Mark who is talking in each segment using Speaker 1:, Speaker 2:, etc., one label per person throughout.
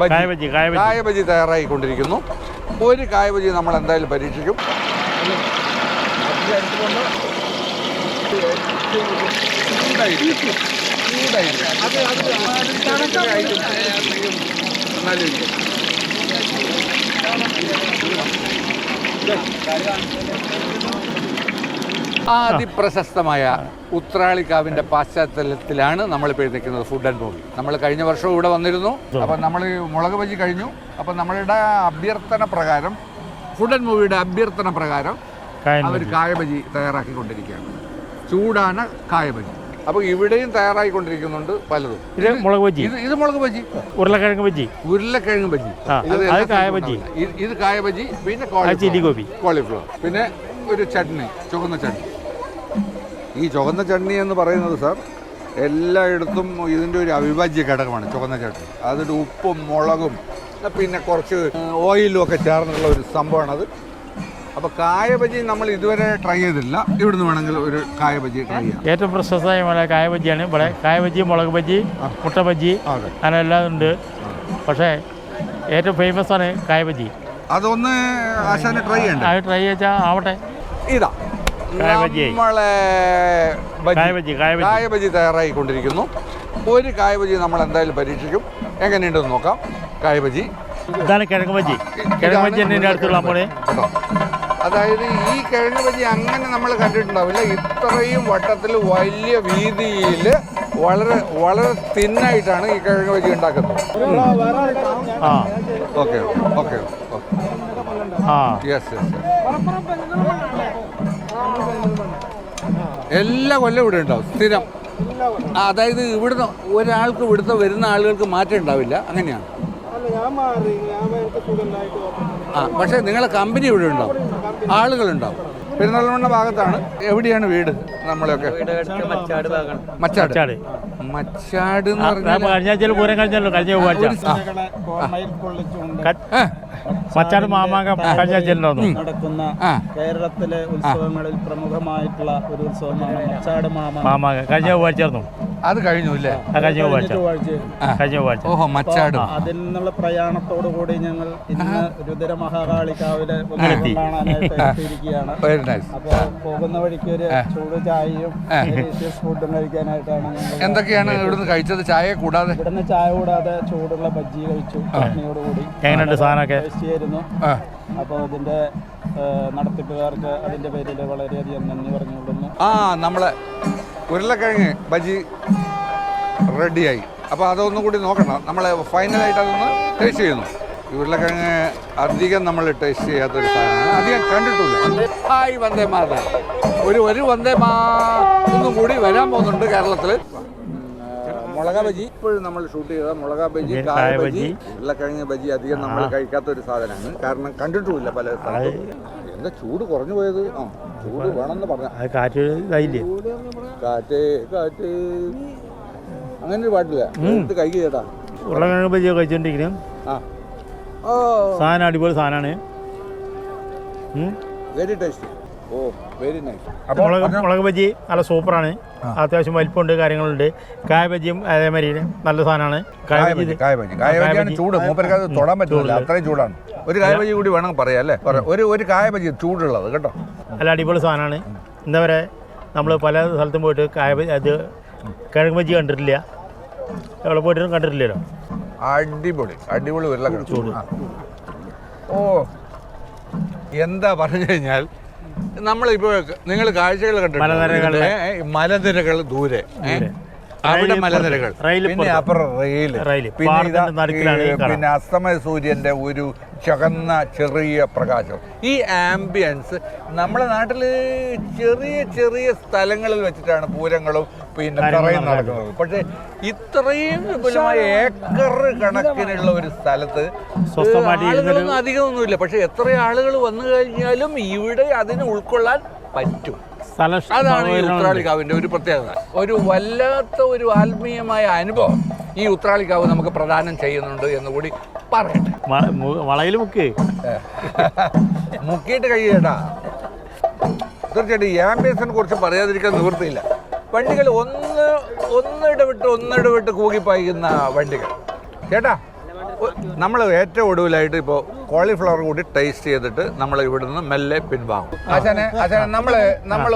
Speaker 1: ബജി
Speaker 2: കായ ബജി കായ ബജി
Speaker 1: കായ ബജി തയ്യാറായിക്കൊണ്ടിരിക്കുന്നു. ഒരു കായബജി നമ്മൾ എന്തായാലും പരീക്ഷിക്കും. അതിപ്രശസ്തമായ ഉത്രാളിക്കാവിന്റെ പാശ്ചാത്തലത്തിലാണ് നമ്മൾ ഇപ്പോൾ നിൽക്കുന്നത് ഫുഡ് ആൻഡ് മൂവി നമ്മൾ കഴിഞ്ഞ വർഷം ഇവിടെ വന്നിരുന്നു. അപ്പം നമ്മൾ മുളക് ബജി കഴിഞ്ഞു. അപ്പം നമ്മളുടെ അഭ്യർത്ഥന പ്രകാരം ഫുഡ് ആൻഡ് മൂവിയുടെ അഭ്യർത്ഥന പ്രകാരം അവർ
Speaker 2: ബജി
Speaker 1: കായബജി തയ്യാറാക്കിക്കൊണ്ടിരിക്കുകയാണ്. ചൂടാണ് കായബജി. അപ്പോൾ ഇവിടെയും തയ്യാറായിക്കൊണ്ടിരിക്കുന്നുണ്ട് പലതും.
Speaker 2: ഇത് മുളക് ബജി?
Speaker 1: ഇത് ഇത് മുളക് ബജി.
Speaker 2: ഉരുളക്കിഴങ്ങ് ബജി?
Speaker 1: ഉരുളക്കിഴങ്ങ് ബജി. ഇത്
Speaker 2: കായ ബജി.
Speaker 1: ഇത് കായ ബജി പിന്നെ കോളിഫ്ലവർ പിന്നെ ഒരു ചട്നി ചുവന്ന ചട്നി. ഈ ചുവന്ന ചട്നി എന്ന് പറയുന്നത് സാർ എല്ലായിടത്തും ഇതിന്റെ ഒരു അവിഭാജ്യ ഘടകമാണ് ചുവന്ന ചട്നി. അതിന്റെ ഉപ്പും മുളകും പിന്നെ കുറച്ച് ഓയിലും ഒക്കെ ചേർന്നുള്ള ഒരു സംഭവമാണത് അപ്പോൾ കായ ബജി നമ്മൾ ഇതുവരെ ട്രൈ ചെയ്തില്ല ഇവിടുന്ന് വേണമെങ്കിൽ ഒരു കായ ബജി ട്രൈ ചെയ്യാം.
Speaker 2: ഏറ്റവും പ്രശസ്തമായ മല കായ ബജിയാണ് ഇവിടെ കായ ബജി മുളക് ബജി മുട്ട ബജി അങ്ങനെ എല്ലാം ഉണ്ട്. പക്ഷേ ഏറ്റവും ഫേമസ് ആണ് കായ ബജി
Speaker 1: അതൊന്ന് ആശാന് ട്രൈ ചെയ്യണ്ടേ?
Speaker 2: അത് ട്രൈ ചെയ്താൽ ആവട്ടെ.
Speaker 1: ഇതാ. നമ്മളെ കായബജി.
Speaker 2: കായ ബജി കായ ബജി
Speaker 1: കായ ബജി തയ്യാറായിക്കൊണ്ടിരിക്കുന്നു. ഒരു കായബജി നമ്മൾ എന്തായാലും പരീക്ഷിക്കും. എങ്ങനെയുണ്ടെന്ന് നോക്കാം. കായബജി.
Speaker 2: ഇതാണ് കിഴങ്ങ് ബജി. കിഴങ്ങ് അടുത്തുള്ള
Speaker 1: കേട്ടോ. അതായത് ഈ കിഴങ്ങ് ബജി അങ്ങനെ നമ്മൾ കണ്ടിട്ടുണ്ടാവില്ല. ഇത്രയും വട്ടത്തിൽ വലിയ വീതിയിൽ വളരെ വളരെ തിന്നായിട്ടാണ് ഈ കിഴങ്ങ് ബജി ഉണ്ടാക്കുന്നത്.
Speaker 2: ആ.
Speaker 1: ഓക്കെ ഓക്കെ
Speaker 2: ആ.
Speaker 1: യെസ് യെസ് എല്ലാ കൊല്ലം ഇവിടെ ഉണ്ടാവും. സ്ഥിരം. അതായത് ഇവിടുന്ന് ഒരാൾക്ക് ഇവിടുത്തെ വരുന്ന ആളുകൾക്ക് മാറ്റം ഉണ്ടാവില്ല. അങ്ങനെയാണ്. ആ പക്ഷേ നിങ്ങളെ കമ്പനി ഇവിടെ ഉണ്ടാവും. ആളുകളുണ്ടാവും. പെരുന്തൽമണ്ണ ഭാഗത്താണ് എവിടെയാണ് വീട് നമ്മളെയൊക്കെ?
Speaker 3: മച്ചാട് ഭാഗമാണ്.
Speaker 1: മച്ചാട്.
Speaker 2: ചാട്
Speaker 1: മച്ചാട് എന്ന് പറഞ്ഞാൽ
Speaker 2: ഞാൻ കഴിഞ്ഞ ആഴ്ചയിൽ പൂരം കഴിഞ്ഞല്ലോ കഴിഞ്ഞ ചൊവ്വാഴ്ച. മച്ചാട് മാമാങ്ക കഴിഞ്ഞ ആഴ്ചയിലുണ്ടായിരുന്നു
Speaker 3: നടക്കുന്ന കേരളത്തിലെ ഉത്സവങ്ങളിൽ പ്രമുഖമായിട്ടുള്ള ഒരു ഉത്സവമാണ് മച്ചാട് മാമ
Speaker 2: മാമാങ്ക. കഴിഞ്ഞ ചൊവ്വാഴ്ചയായിരുന്നു
Speaker 1: അത് കഴിഞ്ഞു അല്ലേ?
Speaker 2: കഴിഞ്ഞ ചൊവ്വാഴ്ച
Speaker 3: ചൊവ്വാഴ്ച
Speaker 2: കഴിഞ്ഞ ചൊവ്വാഴ്ച
Speaker 1: ഓഹോ മച്ചാട്.
Speaker 3: അതിൽ നിന്നുള്ള പ്രയാണത്തോടു കൂടി ഞങ്ങൾ ഇന്ന് രുദ്ര മഹാകാളിക്കാവിലെ. കാണാനായിട്ട് അപ്പോൾ പോകുന്ന വഴിക്ക് ഒരു ചൂട് ചായയും ഫുഡും കഴിക്കാനായിട്ടാണ് ഞങ്ങൾ
Speaker 1: എന്തൊക്കെയാണ് ഇവിടുന്ന് കഴിച്ചത്? ചായ കൂടാതെ?
Speaker 3: ഇവിടുന്ന് ചായ കൂടാതെ ചൂടുള്ള ബജ്ജി കഴിച്ചു ചട്നിയോടുകൂടി
Speaker 2: എങ്ങനെയുണ്ട് സാധനമൊക്കെ?
Speaker 3: ടേസ്റ്റ് ചെയ്യായിരുന്നു
Speaker 1: ആ.
Speaker 3: അപ്പോൾ നടത്തിപ്പുകാർക്ക് അതിന്റെ പേരിൽ വളരെയധികം നന്ദി പറഞ്ഞുകൊള്ളുന്നു.
Speaker 1: ആ നമ്മളെ ഉരുളക്കിഴങ്ങ് ബജി റെഡിയായി. അപ്പോൾ അതൊന്നും കൂടി നോക്കണം. നമ്മൾ ഫൈനലായിട്ട് അതൊന്ന് ടേസ്റ്റ് ചെയ്യുന്നു. ഉരുളക്കിഴങ്ങ് അധികം നമ്മൾ ടേസ്റ്റ് ചെയ്യാത്തൊരു സാധനമാണ്. അധികം കണ്ടിട്ടില്ല. ഹായ് വന്ദേ മാത. ഒരു ഒരു വന്ദേ മാ ഒന്നും കൂടി വരാൻ പോകുന്നുണ്ട് കേരളത്തിൽ മുളക ബജി ഇപ്പോഴും നമ്മൾ ഷൂട്ട് ചെയ്ത മുളക ബജി
Speaker 2: കായ
Speaker 1: ബജി. ഉരുളക്കിഴങ്ങ് ബജി അധികം നമ്മൾ കഴിക്കാത്ത ഒരു സാധനമാണ്. കാരണം കണ്ടിട്ടുമില്ല പല സ്ഥലത്തും. എന്താ ചൂട് കുറഞ്ഞു പോയത്. ആ ചൂട് വേണമെന്ന് പറഞ്ഞ.
Speaker 2: അത് കാറ്റ് ഇതായില്ലേ?
Speaker 1: കാറ്റ് കാറ്റ്. അങ്ങനെ ഒരു പാട്ടില്ല. എടുത്ത് കഴിക്കുക ചേട്ടാ
Speaker 2: ഉരുളക്കിഴങ്ങ്
Speaker 1: ആ. ഓ.
Speaker 2: സാധനം അടിപൊളി സാധനമാണ്
Speaker 1: വെരി ടേസ്റ്റി ഓ വെരി നൈസ്
Speaker 2: മുളക് മുളക് ബജി നല്ല സൂപ്പറാണ്. അത്യാവശ്യം വലിപ്പമുണ്ട് കാര്യങ്ങളുണ്ട്. കായ ബജിയും അതേമാതിരി നല്ല സാധനമാണ് കായ ബജി
Speaker 1: കായ ബജി. കായ ബജിയാണ് ചൂട്. മൂപ്പർക്ക് തൊടാൻ പറ്റില്ല അത്രയും ചൂടാണ്. ഒരു കായപ്പജി കൂടി വേണം പറയാം അല്ലേ ഒരു ഒരു കായപ്പജി ചൂടുള്ളത് കേട്ടോ.
Speaker 2: നല്ല അടിപൊളി സാധനമാണ്. എന്താ പറയുക നമ്മൾ പല സ്ഥലത്തും പോയിട്ട് കായ ബജി അത് കിഴങ്ങ് ബജി കണ്ടിട്ടില്ല. എവിടെ പോയിട്ടും കണ്ടിട്ടില്ലല്ലോ.
Speaker 1: അടിപൊളി അടിപൊളി ഉരുളക്കിഴങ്ങ് ചൂട്. ഓ എന്താ പറഞ്ഞു കഴിഞ്ഞാൽ നമ്മളിപ്പോൾ നിങ്ങൾ കാഴ്ചകൾ കണ്ടിട്ടുണ്ട്. മലനിരകൾ ദൂരെ? അവിടെ മലനിരകൾ പിന്നെ. അപ്പുറം റെയിൽ. പിന്നെ. പിന്നെ അസ്തമയ സൂര്യന്റെ ഒരു ചകന്ന ചെറിയ പ്രകാശം ഈ ആംബിയൻസ് നമ്മുടെ നാട്ടിൽ ചെറിയ ചെറിയ സ്ഥലങ്ങളിൽ വെച്ചിട്ടാണ് പൂരങ്ങളും പിന്നെ തറയും നടക്കുന്നത് പക്ഷെ ഇത്രയും വിപുലമായ ഏക്കർ കണക്കിനുള്ള ഒരു സ്ഥലത്ത് ആളുകളൊന്നും അധികമൊന്നുമില്ല പക്ഷെ എത്ര ആളുകൾ വന്നു കഴിഞ്ഞാലും ഇവിടെ അതിന് ഉൾക്കൊള്ളാൻ പറ്റും അതാണ് ഈ ഉത്രാളിക്കാവിന്റെ ഒരു പ്രത്യേകത. ഒരു വല്ലാത്ത ഒരു ആത്മീയമായ അനുഭവം ഈ ഉത്രാളിക്കാവ് നമുക്ക് പ്രദാനം ചെയ്യുന്നുണ്ട് എന്ന് കൂടി പറയട്ടെ.
Speaker 2: വളയിൽ മുക്കി.
Speaker 1: മുക്കിയിട്ട് കഴിയേട്ടാ തീർച്ചയായിട്ടും ഈ ആംബിയൻസിനെ കുറിച്ച് പറയാതിരിക്കാൻ നിവൃത്തിയില്ല. വണ്ടികൾ ഒന്ന് ഒന്നിടവിട്ട് ഒന്നിടവിട്ട് കൂകിപ്പായിക്കുന്ന വണ്ടികൾ. ചേട്ടാ നമ്മൾ ഏറ്റവും ഒടുവിലായിട്ട് ഇപ്പോൾ കോളിഫ്ലവർ കൂടി ടേസ്റ്റ് ചെയ്തിട്ട് നമ്മൾ ഇവിടെ നിന്ന് മെല്ലെ പിൻവാങ്ങും. അച്ഛനെ അച്ഛനെ നമ്മൾ നമ്മൾ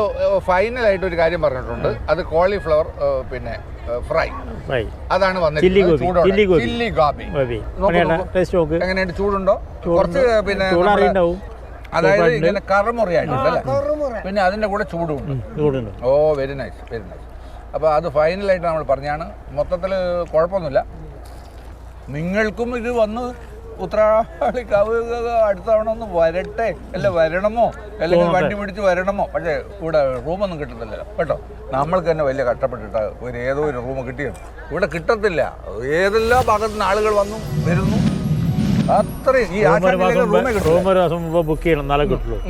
Speaker 1: ഫൈനലായിട്ട് ഒരു കാര്യം പറഞ്ഞിട്ടുണ്ട്. അത് കോളിഫ്ലവർ പിന്നെ ഫ്രൈ.
Speaker 2: ഫ്രൈ.
Speaker 1: അതാണ് നോക്ക് എങ്ങനെയുണ്ട്? ചൂടുണ്ടോ? കുറച്ച് പിന്നെ അതായത് ഇങ്ങനെ കറമുറിയായിട്ടുണ്ട് അല്ലേ? പിന്നെ അതിന്റെ കൂടെ ചൂടുണ്ട്
Speaker 2: ചൂടുണ്ട്.
Speaker 1: ഓ വെരി നൈസ് വെരി നൈസ് അപ്പോൾ അത് ഫൈനലായിട്ട് നമ്മൾ പറഞ്ഞാണ്. മൊത്തത്തിൽ കുഴപ്പമൊന്നുമില്ല. നിങ്ങൾക്കും ഇത് വന്ന് ഉത്രാളിക്കാവ് അടുത്ത തവണ ഒന്ന് വരട്ടെ. അല്ല വരണമോ? അല്ലെങ്കിൽ വണ്ടി പിടിച്ച് വരണമോ? പക്ഷേ ഇവിടെ റൂമൊന്നും കിട്ടത്തില്ലല്ലോ. കേട്ടോ? നമ്മൾക്ക് തന്നെ വലിയ കഷ്ടപ്പെട്ടിട്ട് ഒരു ഏതോ ഒരു റൂം കിട്ടിയത് ഇവിടെ കിട്ടത്തില്ല. ഏതെല്ലാം ഭാഗത്തു നിന്ന് ആളുകൾ വന്നു വരുന്നു. അത്രയും. ഈ റൂമേ
Speaker 2: മുമ്പ് ബുക്ക് ചെയ്യണം. എന്നാലേ കിട്ടുള്ളൂ.